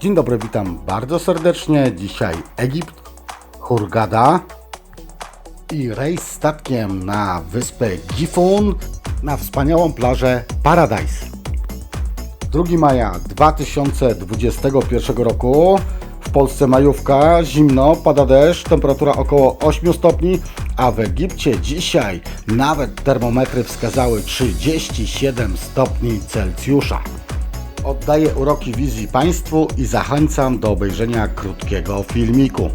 Dzień dobry, witam bardzo serdecznie. Dzisiaj Egipt, Hurgada i rejs statkiem na wyspę Gifun na wspaniałą plażę Paradise. 2 maja 2021 roku. W Polsce majówka, zimno, pada deszcz, temperatura około 8 stopni, a w Egipcie dzisiaj nawet termometry wskazały 37 stopni Celsjusza. Oddaję uroki wizji Państwu i zachęcam do obejrzenia krótkiego filmiku.